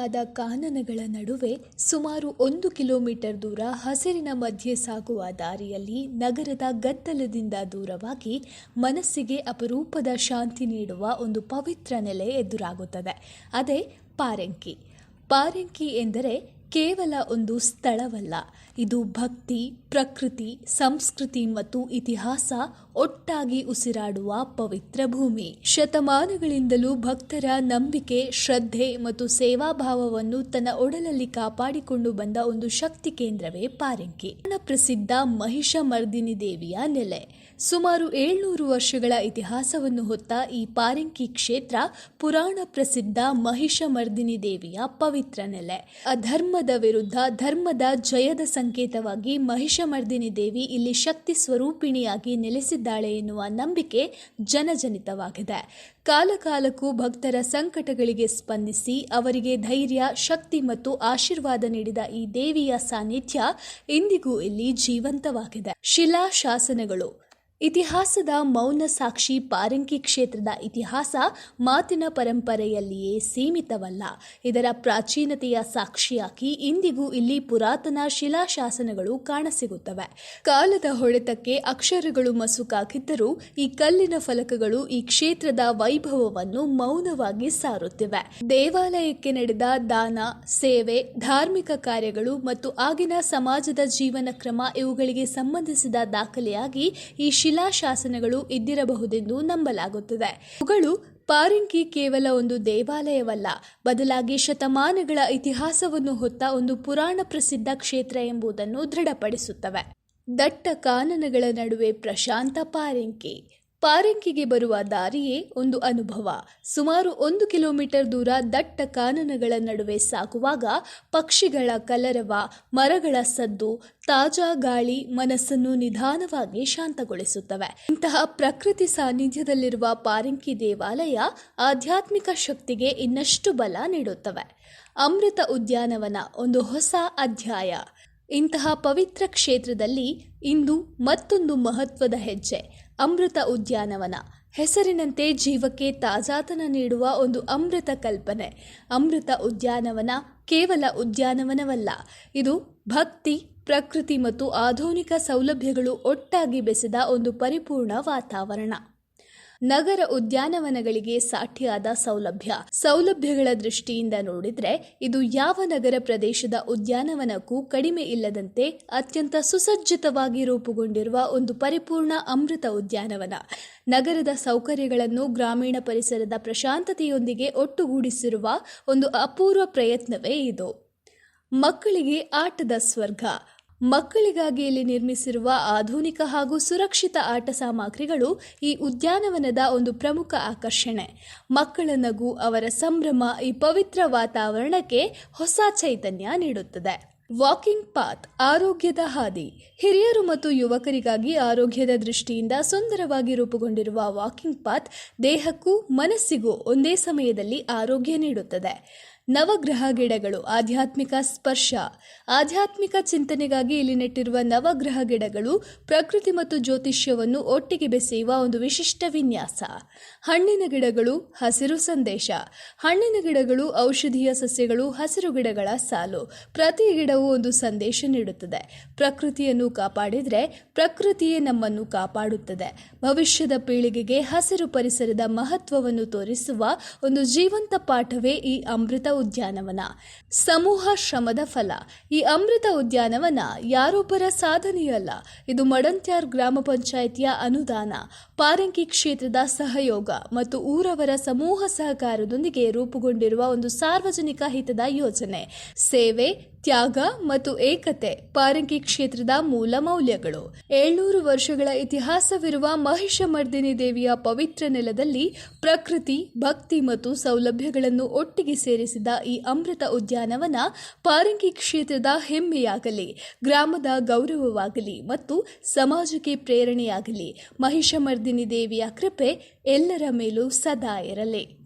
ದಟ್ಟವಾದ ಕಾನನಗಳ ನಡುವೆ ಸುಮಾರು ಒಂದು ಕಿಲೋಮೀಟರ್ ದೂರ ಹಸಿರಿನ ಮಧ್ಯೆ ಸಾಗುವ ದಾರಿಯಲ್ಲಿ ನಗರದ ಗದ್ದಲದಿಂದ ದೂರವಾಗಿ ಮನಸ್ಸಿಗೆ ಅಪರೂಪದ ಶಾಂತಿ ನೀಡುವ ಒಂದು ಪವಿತ್ರ ನೆಲೆ ಎದುರಾಗುತ್ತದೆ. ಅದೇ ಪಾರೆಂಕಿ. ಪಾರೆಂಕಿ ಎಂದರೆ ಕೇವಲ ಒಂದು ಸ್ಥಳವಲ್ಲ, ಇದು ಭಕ್ತಿ, ಪ್ರಕೃತಿ, ಸಂಸ್ಕೃತಿ ಮತ್ತು ಇತಿಹಾಸ ಒಟ್ಟಾಗಿ ಉಸಿರಾಡುವ ಪವಿತ್ರ ಭೂಮಿ. ಶತಮಾನಗಳಿಂದಲೂ ಭಕ್ತರ ನಂಬಿಕೆ, ಶ್ರದ್ಧೆ ಮತ್ತು ಸೇವಾಭಾವವನ್ನು ತನ್ನ ಒಡಲಲ್ಲಿ ಕಾಪಾಡಿಕೊಂಡು ಬಂದ ಒಂದು ಶಕ್ತಿ ಕೇಂದ್ರವೇ ಪಾರೆಂಕಿ. ಪ್ರಸಿದ್ಧ ಮಹಿಷಮರ್ದಿನಿ ದೇವಿಯ ನೆಲೆ. ಸುಮಾರು ಏಳ್ನೂರು ವರ್ಷಗಳ ಇತಿಹಾಸವನ್ನು ಹೊತ್ತ ಈ ಪಾರಂಕಿ ಕ್ಷೇತ್ರ ಪುರಾಣ ಪ್ರಸಿದ್ಧ ಮಹಿಷಮರ್ದಿನಿ ದೇವಿಯ ಪವಿತ್ರ ನೆಲೆ. ಅಧರ್ಮದ ವಿರುದ್ಧ ಧರ್ಮದ ಜಯದ ಸಂಕೇತವಾಗಿ ಮಹಿಷಮರ್ದಿನಿ ದೇವಿ ಇಲ್ಲಿ ಶಕ್ತಿ ಸ್ವರೂಪಿಣಿಯಾಗಿ ನೆಲೆಸಿದ್ದಾಳೆ ಎನ್ನುವ ನಂಬಿಕೆ ಜನಜನಿತವಾಗಿದೆ. ಕಾಲಕಾಲಕ್ಕೂ ಭಕ್ತರ ಸಂಕಟಗಳಿಗೆ ಸ್ಪಂದಿಸಿ ಅವರಿಗೆ ಧೈರ್ಯ, ಶಕ್ತಿ ಮತ್ತು ಆಶೀರ್ವಾದ ನೀಡಿದ ಈ ದೇವಿಯ ಸಾನ್ನಿಧ್ಯ ಇಂದಿಗೂ ಇಲ್ಲಿ ಜೀವಂತವಾಗಿದೆ. ಶಿಲಾ ಶಾಸನಗಳು ಇತಿಹಾಸದ ಮೌನ ಸಾಕ್ಷಿ ಪಾರಂಕಿ ಕ್ಷೇತ್ರದ ಇತಿಹಾಸ ಮಾತಿನ ಪರಂಪರೆಯಲ್ಲಿಯೇ ಸೀಮಿತವಲ್ಲ. ಇದರ ಪ್ರಾಚೀನತೆಯ ಸಾಕ್ಷಿಯಾಗಿ ಇಂದಿಗೂ ಇಲ್ಲಿ ಪುರಾತನ ಶಿಲಾಶಾಸನಗಳು ಕಾಣಸಿಗುತ್ತವೆ. ಕಾಲದ ಹೊಡೆತಕ್ಕೆ ಅಕ್ಷರಗಳು ಮಸುಕಾಗಿದ್ದರೂ ಈ ಕಲ್ಲಿನ ಫಲಕಗಳು ಈ ಕ್ಷೇತ್ರದ ವೈಭವವನ್ನು ಮೌನವಾಗಿ ಸಾರುತ್ತಿವೆ. ದೇವಾಲಯಕ್ಕೆ ನಡೆದ ದಾನ, ಸೇವೆ, ಧಾರ್ಮಿಕ ಕಾರ್ಯಗಳು ಮತ್ತು ಆಗಿನ ಸಮಾಜದ ಜೀವನ ಕ್ರಮ ಇವುಗಳಿಗೆ ಸಂಬಂಧಿಸಿದ ದಾಖಲೆಯಾಗಿ ಈ ಶಿಲಾಶಾಸನಗಳು ಇದ್ದಿರಬಹುದೆಂದು ನಂಬಲಾಗುತ್ತದೆ. ಇವುಗಳು ಪಾರಿಂಕಿ ಕೇವಲ ಒಂದು ದೇವಾಲಯವಲ್ಲ, ಬದಲಾಗಿ ಶತಮಾನಗಳ ಇತಿಹಾಸವನ್ನು ಹೊತ್ತ ಒಂದು ಪುರಾಣ ಪ್ರಸಿದ್ಧ ಕ್ಷೇತ್ರ ಎಂಬುದನ್ನು ದೃಢಪಡಿಸುತ್ತವೆ. ದಟ್ಟ ಕಾನನಗಳ ನಡುವೆ ಪ್ರಶಾಂತ ಪಾರಿಂಕಿ. ಪಾರಂಕಿಗೆ ಬರುವ ದಾರಿಯೇ ಒಂದು ಅನುಭವ. ಸುಮಾರು ಒಂದು ಕಿಲೋಮೀಟರ್ ದೂರ ದಟ್ಟ ಕಾನನಗಳ ನಡುವೆ ಸಾಗುವಾಗ ಪಕ್ಷಿಗಳ ಕಲರವ, ಮರಗಳ ಸದ್ದು, ತಾಜಾ ಗಾಳಿ ಮನಸ್ಸನ್ನು ನಿಧಾನವಾಗಿ ಶಾಂತಗೊಳಿಸುತ್ತವೆ. ಇಂತಹ ಪ್ರಕೃತಿ ಸಾನ್ನಿಧ್ಯದಲ್ಲಿರುವ ಪಾರಂಕಿ ದೇವಾಲಯ ಆಧ್ಯಾತ್ಮಿಕ ಶಕ್ತಿಗೆ ಇನ್ನಷ್ಟು ಬಲ ನೀಡುತ್ತವೆ. ಅಮೃತ ಉದ್ಯಾನವನ ಒಂದು ಹೊಸ ಅಧ್ಯಾಯ. ಇಂತಹ ಪವಿತ್ರ ಕ್ಷೇತ್ರದಲ್ಲಿ ಇಂದು ಮತ್ತೊಂದು ಮಹತ್ವದ ಹೆಜ್ಜೆ, ಅಮೃತ ಉದ್ಯಾನವನ. ಹೆಸರಿನಂತೆ ಜೀವಕ್ಕೆ ತಾಜಾತನ ನೀಡುವ ಒಂದು ಅಮೃತ ಕಲ್ಪನೆ. ಅಮೃತ ಉದ್ಯಾನವನ ಕೇವಲ ಉದ್ಯಾನವನವಲ್ಲ, ಇದು ಭಕ್ತಿ, ಪ್ರಕೃತಿ ಮತ್ತು ಆಧುನಿಕ ಸೌಲಭ್ಯಗಳು ಒಟ್ಟಾಗಿ ಬೆಸೆದ ಒಂದು ಪರಿಪೂರ್ಣ ವಾತಾವರಣ. ನಗರ ಉದ್ಯಾನವನಗಳಿಗೆ ಸಾಠಿಯಾದ ಸೌಲಭ್ಯ. ಸೌಲಭ್ಯಗಳ ದೃಷ್ಟಿಯಿಂದ ನೋಡಿದ್ರೆ, ಇದು ಯಾವ ನಗರ ಪ್ರದೇಶದ ಉದ್ಯಾನವನಕ್ಕೂ ಕಡಿಮೆ ಇಲ್ಲದಂತೆ ಅತ್ಯಂತ ಸುಸಜ್ಜಿತವಾಗಿ ರೂಪುಗೊಂಡಿರುವ ಒಂದು ಪರಿಪೂರ್ಣ ಅಮೃತ ಉದ್ಯಾನವನ. ನಗರದ ಸೌಕರ್ಯಗಳನ್ನು ಗ್ರಾಮೀಣ ಪರಿಸರದ ಪ್ರಶಾಂತತೆಯೊಂದಿಗೆ ಒಟ್ಟುಗೂಡಿಸಿರುವ ಒಂದು ಅಪೂರ್ವ ಪ್ರಯತ್ನವೇ ಇದು. ಮಕ್ಕಳಿಗೆ ಆಟದ ಸ್ವರ್ಗ. ಮಕ್ಕಳಿಗಾಗಿ ಇಲ್ಲಿ ನಿರ್ಮಿಸಿರುವ ಆಧುನಿಕ ಹಾಗೂ ಸುರಕ್ಷಿತ ಆಟ ಸಾಮಗ್ರಿಗಳು ಈ ಉದ್ಯಾನವನದ ಒಂದು ಪ್ರಮುಖ ಆಕರ್ಷಣೆ. ಮಕ್ಕಳ ನಗು, ಅವರ ಸಂಭ್ರಮ, ಈ ಪವಿತ್ರ ವಾತಾವರಣಕ್ಕೆ ಹೊಸ ಚೈತನ್ಯ ನೀಡುತ್ತದೆ. ವಾಕಿಂಗ್ ಪಾತ್, ಆರೋಗ್ಯದ ಹಾದಿ. ಹಿರಿಯರು ಮತ್ತು ಯುವಕರಿಗಾಗಿ ಆರೋಗ್ಯದ ದೃಷ್ಟಿಯಿಂದ ಸುಂದರವಾಗಿ ರೂಪುಗೊಂಡಿರುವ ವಾಕಿಂಗ್ ಪಾತ್ ದೇಹಕ್ಕೂ ಮನಸ್ಸಿಗೂ ಒಂದೇ ಸಮಯದಲ್ಲಿ ಆರೋಗ್ಯ ನೀಡುತ್ತದೆ. ನವಗ್ರಹ ಗಿಡಗಳು, ಆಧ್ಯಾತ್ಮಿಕ ಸ್ಪರ್ಶ. ಆಧ್ಯಾತ್ಮಿಕ ಚಿಂತನೆಗಾಗಿ ಇಲ್ಲಿ ನೆಟ್ಟಿರುವ ನವಗ್ರಹ ಗಿಡಗಳು ಪ್ರಕೃತಿ ಮತ್ತು ಜ್ಯೋತಿಷ್ಯವನ್ನು ಒಟ್ಟಿಗೆ ಬೆಸೆಯುವ ಒಂದು ವಿಶಿಷ್ಟ ವಿನ್ಯಾಸ. ಹಣ್ಣಿನ ಗಿಡಗಳು, ಹಸಿರು ಸಂದೇಶ. ಹಣ್ಣಿನ ಗಿಡಗಳು ಔಷಧೀಯ ಸಸ್ಯಗಳು, ಹಸಿರು ಗಿಡಗಳ ಸಾಲು. ಪ್ರತಿ ಗಿಡವು ಒಂದು ಸಂದೇಶ ನೀಡುತ್ತದೆ. ಪ್ರಕೃತಿಯನ್ನು ಕಾಪಾಡಿದರೆ ಪ್ರಕೃತಿಯೇ ನಮ್ಮನ್ನು ಕಾಪಾಡುತ್ತದೆ. ಭವಿಷ್ಯದ ಪೀಳಿಗೆಗೆ ಹಸಿರು ಪರಿಸರದ ಮಹತ್ವವನ್ನು ತೋರಿಸುವ ಒಂದು ಜೀವಂತ ಪಾಠವೇ ಈ ಅಮೃತ ಉದ್ಯಾನವನ. ಸಮೂಹ ಶ್ರಮದ ಫಲ. ಈ ಅಮೃತ ಉದ್ಯಾನವನ ಯಾರೊಬ್ಬರ ಸಾಧನೆಯಲ್ಲ. ಇದು ಮಡಂತ್ಯಾರ್ ಗ್ರಾಮ ಪಂಚಾಯಿತಿಯ ಅನುದಾನ. ಪಾರಂಕಿ ಕ್ಷೇತ್ರದ ಸಹಯೋಗ ಮತ್ತು ಊರವರ ಸಮೂಹ ಸಹಕಾರದೊಂದಿಗೆ ರೂಪುಗೊಂಡಿರುವ ಒಂದು ಸಾರ್ವಜನಿಕ ಹಿತದ ಯೋಜನೆ. ಸೇವೆ ತ್ಯಾಗ ಮತ್ತು ಏಕತೆ ಪಾರಂಗಿ ಕ್ಷೇತ್ರದ ಮೂಲ ಮೌಲ್ಯಗಳು. ಏಳ್ನೂರು ವರ್ಷಗಳ ಇತಿಹಾಸವಿರುವ ಮಹಿಷಮರ್ದಿನಿ ದೇವಿಯ ಪವಿತ್ರ ನೆಲದಲ್ಲಿ ಪ್ರಕೃತಿ, ಭಕ್ತಿ ಮತ್ತು ಸೌಲಭ್ಯಗಳನ್ನು ಒಟ್ಟಿಗೆ ಸೇರಿಸಿದ ಈ ಅಮೃತ ಉದ್ಯಾನವನ ಪಾರಂಗಿ ಕ್ಷೇತ್ರದ ಹೆಮ್ಮೆಯಾಗಲಿ, ಗ್ರಾಮದ ಗೌರವವಾಗಲಿ ಮತ್ತು ಸಮಾಜಕ್ಕೆ ಪ್ರೇರಣೆಯಾಗಲಿ. ಮಹಿಷಮರ್ದಿನಿ ದೇವಿಯ ಕೃಪೆ ಎಲ್ಲರ ಮೇಲೂ ಸದಾ ಇರಲಿ.